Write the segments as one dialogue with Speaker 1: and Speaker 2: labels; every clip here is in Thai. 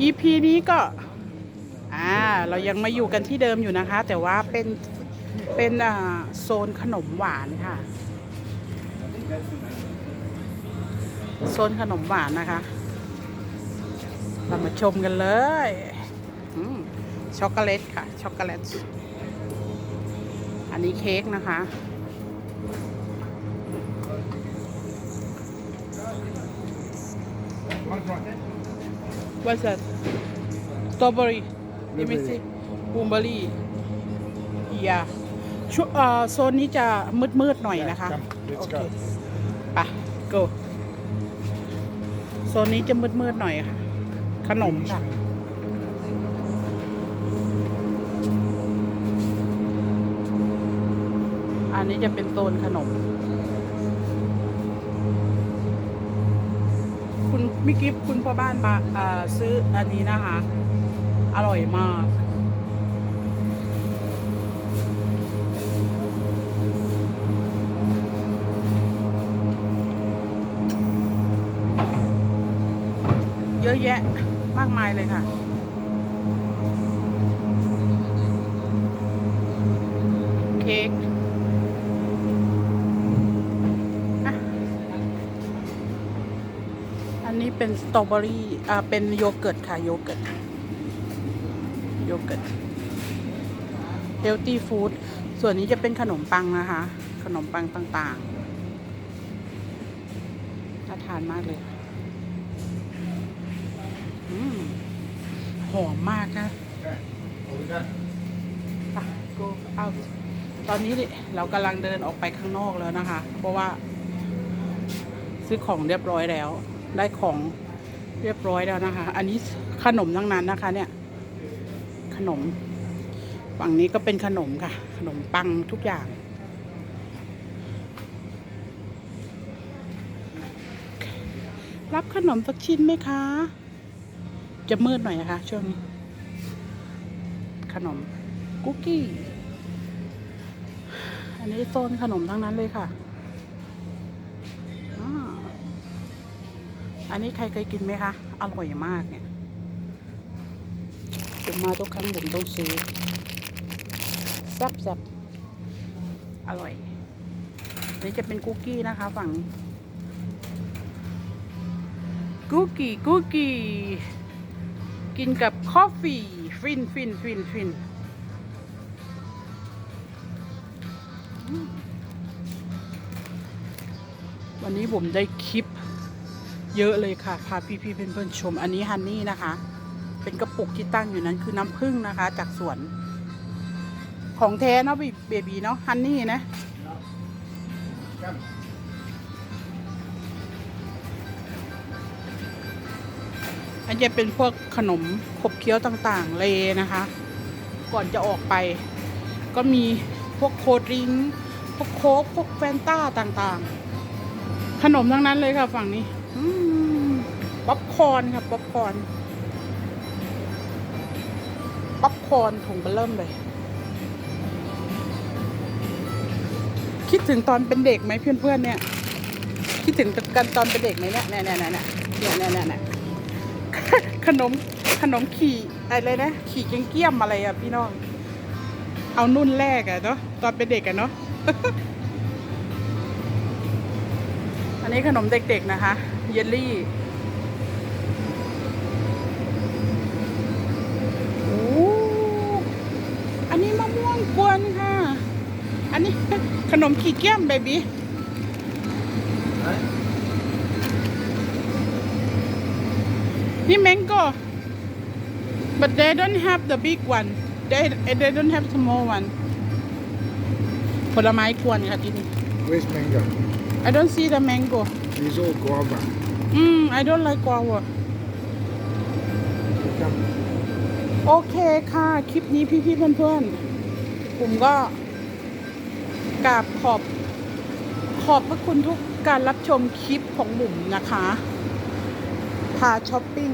Speaker 1: EP นี้ก็อ่าเรายังมาอยู่กันที่เดิมอยู่นะคะ แต่ว่าเป็นเป็นอ่าโซนขนมหวานค่ะ โซนขนมหวานนะคะ เรามาชมกันเลยช็อกโกแลตค่ะ ช็อกโกแลต อันนี้เค้กนะคะ What's that? Strawberry. Let me see. Blueberry. Yeah. ช่วเอ่อโซนนี้จะมืดๆหน่อยนะคะ
Speaker 2: Come, let's
Speaker 1: โอเค
Speaker 2: go.
Speaker 1: ไป go โซนนี้จะมืดๆหน่อยค่ะ ขนมค่ะ อันนี้จะเป็นโซนขนม มิกิฟคุณพ่อบ้านมาอ่าซื้ออันนี้นะคะ อร่อยมาก เยอะแยะมากมายเลยค่ะเค้ก เป็นสตรอเบอรี่อ่าเป็นโยเกิร์ตค่ะโยเกิร์ตโยเกิร์ตเฮลตี้ฟู้ดส่วนนี้จะเป็นขนมปังนะคะ ขนมปังต่างๆน่าทานมากเลยอหอมมากนะไป go out ตอนนี้ดิเรากำลังเดินออกไปข้างนอกแล้วนะคะ เพราะว่า ซื้อของเรียบร้อยแล้ว ได้ของเรียบร้อยแล้วนะคะ อันนี้ขนมทั้งนั้นนะคะ เนี่ย ขนม ฝั่งนี้ก็เป็นขนมค่ะ ขนมปังทุกอย่าง รับขนมสักชิ้นไหมคะ จะมืดหน่อยนะคะช่วงนี้ ขนม คุกกี้ อันนี้โซนขนมทั้งนั้นเลยค่ะ อันนี้ใครเคยกินไหมคะ อร่อยมากเนี่ยผมมาทุกครั้งผมต้องซื้อแซ่บแซ่บอร่อยอนนี้จะเป็นคุกกี้นะคะ ฝั่งคุกกี้คุกกี้ กินกับคอฟฟี่ฟินฟินฟินฟินวันนี้ผมได้คลิป เยอะเลยค่ะ พาพี่ๆเพื่อนๆชม อันนี้ฮันนี่นะคะ เป็นกระปุกที่ตั้งอยู่นั้นคือน้ำผึ้งนะคะ จากสวน ของแท้เนาะเบบีเนาะฮันนี่นะอันจะเป็นพวกขนมขบเคี้ยวต่างๆ เลยนะคะ ก่อนจะออกไป ก็มีพวกโคดริงพวกโค้กพวกแฟนต้าต่างๆ ขนมทั้งนั้นเลยค่ะฝั่งนี้ ป๊อปคอนครับป๊อปคอนป๊อปคอนถุงเบเริ่มเลย คิดถึงตอนเป็นเด็กไหมเพื่อนๆเนี่ย คิดถึงกันตอนเป็นเด็กไหมเนี่ยเนี่ยเนี่ยเนี่ยเนี่ยเนี่ยเนี่ยขนมขนมขี่อะไรนะ ขี่เกี้ยงเกี้ยมอะไรอะพี่น้อง เอานุ่นแรกอะเนาะตอนเป็นเด็กอะเนาะอันนี้ขนมเด็กๆนะคะ เยลลี่โอ้อันนี้มะม่วงกวนค่ะ อันนี้ขนมขี่เกี้ยมเบบี้นี่ mango but they don't have the big one they they don't have small one ผลไม้กวนค่ะที่นี่
Speaker 2: Where's mango?
Speaker 1: I don't see the mango
Speaker 2: These all guava.
Speaker 1: อืม I don't like guava. โอเคค่ะ คลิปนี้พี่ๆเพื่อนๆ ผมก็กราบขอบ ขอบพระคุณทุกการรับชมคลิปของบุ๋มนะคะ พาช้อปปิ้ง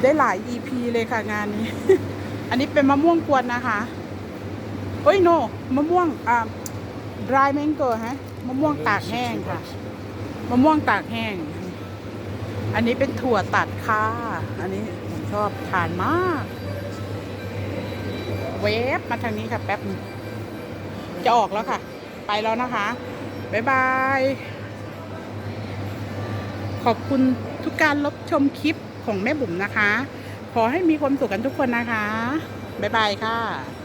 Speaker 1: ได้หลาย EP เลยค่ะงานนี้ อันนี้เป็นมะม่วงกวนนะคะเฮ้ยโน มะม่วง อ่า dry mango ฮะ มะม่วงตากแห้งค่ะ มะม่วงตากแห้ง อันนี้เป็นถั่วตัดค่ะ อันนี้ผมชอบทานมาก เวฟมาทางนี้ค่ะแป๊บหนึงจะออกแล้วค่ะ ไปแล้วนะคะ บ๊ายบาย ขอบคุณทุกการรับชมคลิปของแม่บุ๋มนะคะ ขอให้มีความสุขกันทุกคนนะคะ บ๊ายบายค่ะ